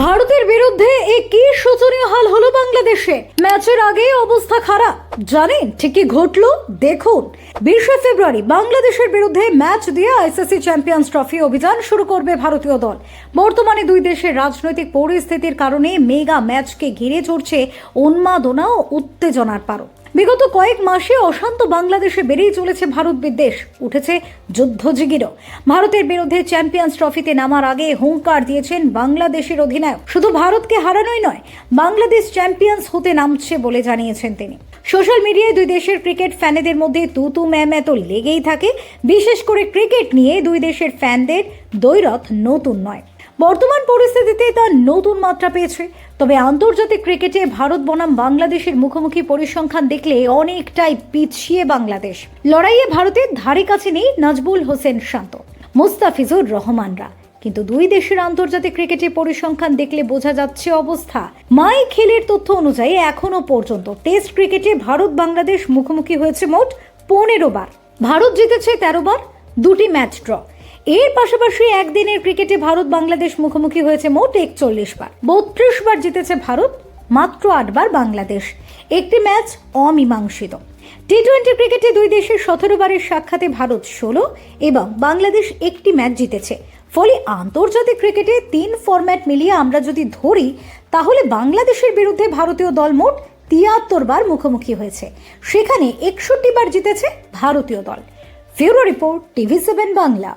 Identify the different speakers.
Speaker 1: ভারতের বিরুদ্ধে এ কি শোচনীয় হাল হলো বাংলাদেশে? ম্যাচের আগে অবস্থা খারাপ। জানেন? ঠিক কি ঘটলো। দেখুন, বিশে ফেব্রুয়ারি বাংলাদেশের বিরুদ্ধে ম্যাচ দিয়ে আইসিসি চ্যাম্পিয়ন্স ট্রফি অভিযান শুরু করবে ভারতীয় দল। বর্তমানে দুই দেশের রাজনৈতিক পরিস্থিতির কারণে মেগা ম্যাচকে ঘিরে চড়ছে উন্মাদনা ও উত্তেজনার পারো। বিগত কয়েক মাসে অশান্ত বাংলাদেশে বেড়েই চলেছে ভারত বিদ্বেষ। উঠেছে যুদ্ধজিগিরও ভারতের বিরুদ্ধে চ্যাম্পিয়ন্স ট্রফিতে নামার আগে হুঙ্কার দিয়েছেন বাংলাদেশের অধিনায়ক। শুধু ভারতকে হারানোই নয়, বাংলাদেশ চ্যাম্পিয়ন্স হতে নামছে বলে জানিয়েছেন তিনি। সোশ্যাল মিডিয়ায় দুই দেশের ক্রিকেট ফ্যানেদের মধ্যে তু তু ম্যাম এত লেগেই থাকে। বিশেষ করে ক্রিকেট নিয়ে দুই দেশের ফ্যানদের দৈরথ নতুন নয়। বর্তমান পরিস্থিতিতে তা নতুন মাত্রা পেয়েছে। তবে আন্তর্জাতিক ক্রিকেটে ভারত, বনাম বাংলাদেশের মুখোমুখি পরিসংখ্যান দেখলে অনেকটাই পিছিয়ে বাংলাদেশ। লড়াইয়ে ভারতের ধারে কাছে নেই নাজবুল হোসেন শান্ত, মুস্তাফিজুর রহমানরা। কিন্তু দুই দেশের আন্তর্জাতিক ক্রিকেটে পরিসংখ্যান দেখলে বোঝা যাচ্ছে অবস্থা। মাই খেলের তথ্য অনুযায়ী এখনও পর্যন্ত টেস্ট ক্রিকেটে ভারত বাংলাদেশ মুখোমুখি হয়েছে মোট পনেরো বার। ভারত জিতেছে তেরো বার, দুটি ম্যাচ ড্র। এর পাশাপাশি একদিনের ক্রিকেটে ভারত বাংলাদেশ মুখোমুখি হয়েছে মোট একচল্লিশ বার। বত্রিশ বার জিতেছে ভারত, মাত্র আটবার বাংলাদেশ। একটি ম্যাচ অমীমাংসিত। টি টোয়েন্টি ক্রিকেটে দুই দেশের সতেরো বারের সাক্ষাতে ভারত ষোলো এবং বাংলাদেশ একটি ম্যাচ জিতেছে। ফলে আন্তর্জাতিক ক্রিকেটে তিন ফরম্যাট মিলিয়ে আমরা যদি ধরি, তাহলে বাংলাদেশের বিরুদ্ধে ভারতীয় দল মোট তিয়াত্তর বার মুখোমুখি হয়েছে। সেখানে একষট্টি বার জিতেছে ভারতীয় দল। Bureau report TV seven Bangla.